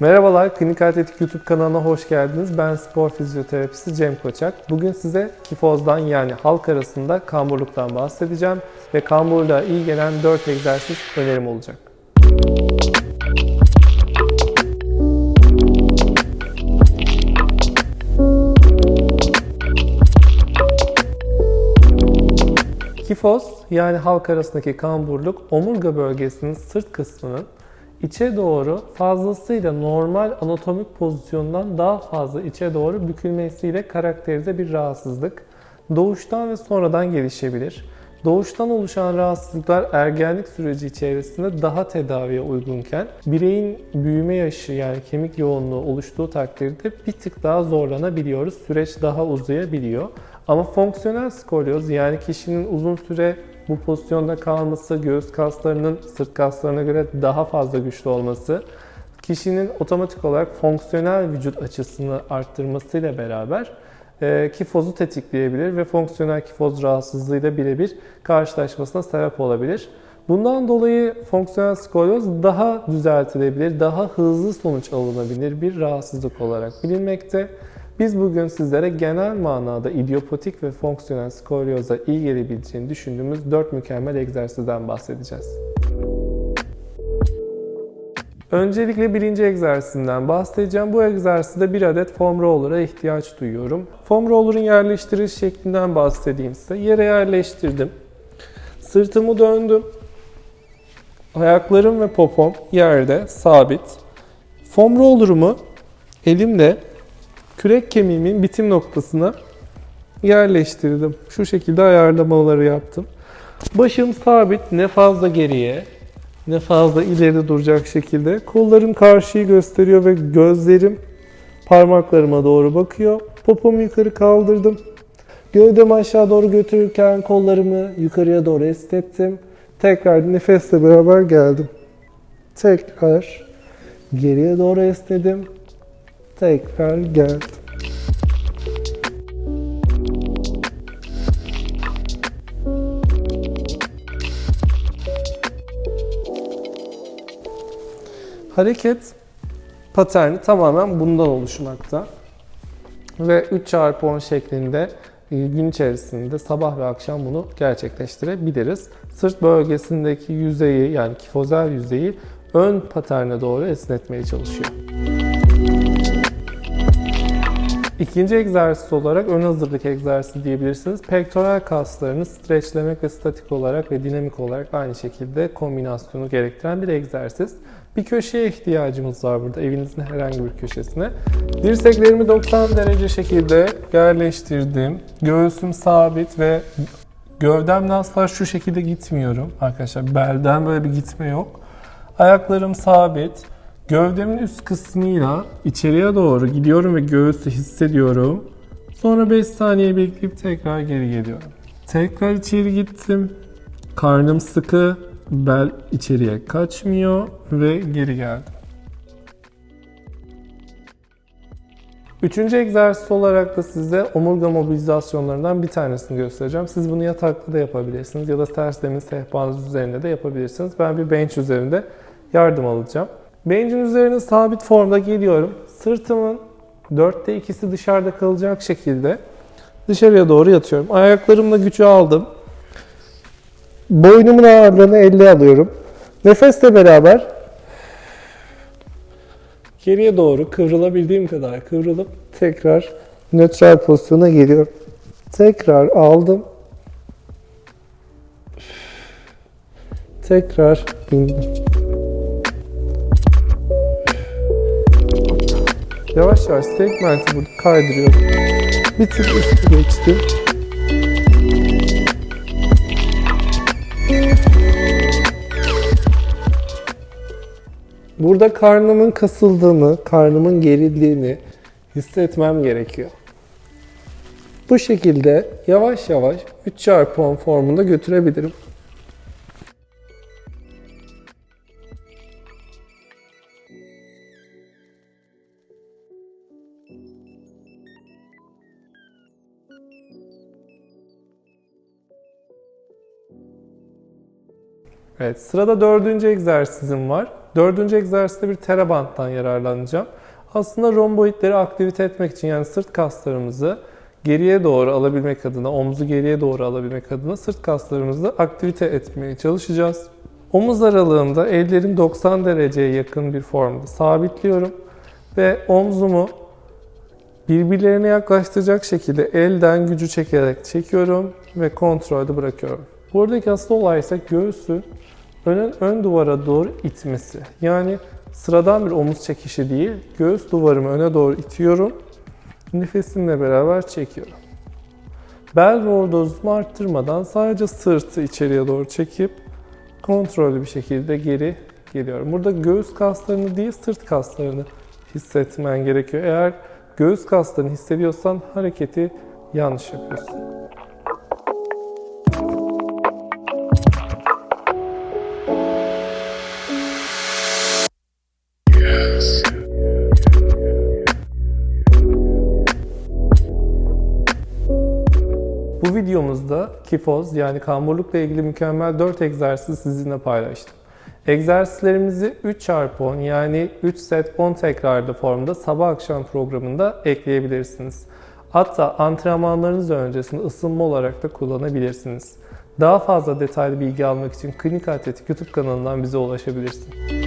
Merhabalar, Klinik Atletik YouTube kanalına hoş geldiniz. Ben spor fizyoterapisti Cem Koçak. Bugün size kifozdan yani halk arasında kamburluktan bahsedeceğim ve kamburluğa iyi gelen 4 egzersiz önerim olacak. Kifoz yani halk arasındaki kamburluk omurga bölgesinin sırt kısmının içe doğru fazlasıyla normal anatomik pozisyondan daha fazla içe doğru bükülmesiyle karakterize bir rahatsızlık. Doğuştan ve sonradan gelişebilir. Doğuştan oluşan rahatsızlıklar ergenlik süreci içerisinde daha tedaviye uygunken bireyin büyüme yaşı yani kemik yoğunluğu oluştuğu takdirde bir tık daha zorlanabiliyoruz. Süreç daha uzayabiliyor. Ama fonksiyonel skolyoz yani kişinin uzun süre bu pozisyonda kalması, göğüs kaslarının sırt kaslarına göre daha fazla güçlü olması, kişinin otomatik olarak fonksiyonel vücut açısını arttırmasıyla beraber e, kifozu tetikleyebilir ve fonksiyonel kifoz rahatsızlığıyla birebir karşılaşmasına sebep olabilir. Bundan dolayı fonksiyonel skolyoz daha düzeltilebilir, daha hızlı sonuç alınabilir bir rahatsızlık olarak bilinmekte. Biz bugün sizlere genel manada idiopatik ve fonksiyonel skolyoza iyi gelebileceğini düşündüğümüz 4 mükemmel egzersizden bahsedeceğiz. Öncelikle birinci egzersizinden bahsedeceğim. Bu egzersizde bir adet foam roller'a ihtiyaç duyuyorum. Foam roller'ın yerleştiriş şeklinden bahsedeyim size. Yere yerleştirdim. Sırtımı döndüm. Ayaklarım ve popom yerde sabit. Foam roller'ımı elimle kürek kemiğimin bitim noktasına yerleştirdim. Şu şekilde ayarlamaları yaptım. Başım sabit, ne fazla geriye, ne fazla ileri duracak şekilde. Kollarım karşıyı gösteriyor ve gözlerim parmaklarıma doğru bakıyor. Popomu yukarı kaldırdım. Gövdemi aşağı doğru götürürken kollarımı yukarıya doğru esnettim. Tekrar nefesle beraber geldim. Tekrar geriye doğru esnedim. Tekrar geldim. Hareket paterni tamamen bundan oluşmakta. Ve 3 çarpı 10 şeklinde e, gün içerisinde sabah ve akşam bunu gerçekleştirebiliriz. Sırt bölgesindeki yüzeyi yani kifozel yüzeyi ön paterne doğru esnetmeye çalışıyor. İkinci egzersiz olarak ön hazırlık egzersizi diyebilirsiniz. Pektoral kaslarını streçlemek ve statik olarak ve dinamik olarak aynı şekilde kombinasyonu gerektiren bir egzersiz. Bir köşeye ihtiyacımız var burada evinizin herhangi bir köşesine. Dirseklerimi 90 derece şekilde yerleştirdim. Göğsüm sabit ve gövdemle asla şu şekilde gitmiyorum arkadaşlar. Belden böyle bir gitme yok. Ayaklarım sabit. Gövdemin üst kısmıyla içeriye doğru gidiyorum ve göğüsü hissediyorum. Sonra 5 saniye bekleyip tekrar geri geliyorum. Tekrar içeri gittim. Karnım sıkı, bel içeriye kaçmıyor ve geri geldim. Üçüncü egzersiz olarak da size omurga mobilizasyonlarından bir tanesini göstereceğim. Siz bunu yatakta da yapabilirsiniz ya da ters zemin sehpanız üzerinde de yapabilirsiniz. Ben bir bench üzerinde yardım alacağım. Bench'in üzerine sabit formda geliyorum. Sırtımın dörtte ikisi dışarıda kalacak şekilde dışarıya doğru yatıyorum. Ayaklarımla gücü aldım. Boynumun ağırlığını 50 alıyorum. Nefesle beraber geriye doğru kıvrılabildiğim kadar kıvrılıp tekrar nötral pozisyona geliyorum. Tekrar aldım. Tekrar indim. Yavaş yavaş segmenti burada kaydırıyorum. Bir tık üstü geçtim. Burada karnımın kasıldığını, karnımın gerildiğini hissetmem gerekiyor. Bu şekilde yavaş yavaş 3 çarpı 10 formunda götürebilirim. Evet, sırada dördüncü egzersizim var. Dördüncü egzersizde bir terabanttan yararlanacağım. Aslında romboidleri aktivite etmek için yani sırt kaslarımızı geriye doğru alabilmek adına, omzu geriye doğru alabilmek adına sırt kaslarımızı aktivite etmeye çalışacağız. Omuz aralığında ellerim 90 dereceye yakın bir formda sabitliyorum ve omzumu birbirlerine yaklaştıracak şekilde elden gücü çekerek çekiyorum ve kontrolde bırakıyorum. Buradaki asıl olay ise göğsün önün ön duvara doğru itmesi. Yani sıradan bir omuz çekişi değil, göğüs duvarımı öne doğru itiyorum. Nefesimle beraber çekiyorum. Bel lordozumu arttırmadan sadece sırtı içeriye doğru çekip kontrollü bir şekilde geri geliyorum. Burada göğüs kaslarını değil sırt kaslarını hissetmen gerekiyor. Eğer göğüs kaslarını hissediyorsan hareketi yanlış yapıyorsun. Videomuzda kifoz yani kamburlukla ilgili mükemmel 4 egzersiz sizinle paylaştım. Egzersizlerimizi 3 çarpı 10 yani 3 set 10 tekrarlı formda sabah akşam programında ekleyebilirsiniz. Hatta antrenmanlarınız öncesinde ısınma olarak da kullanabilirsiniz. Daha fazla detaylı bilgi almak için Klinik Atletik YouTube kanalından bize ulaşabilirsiniz.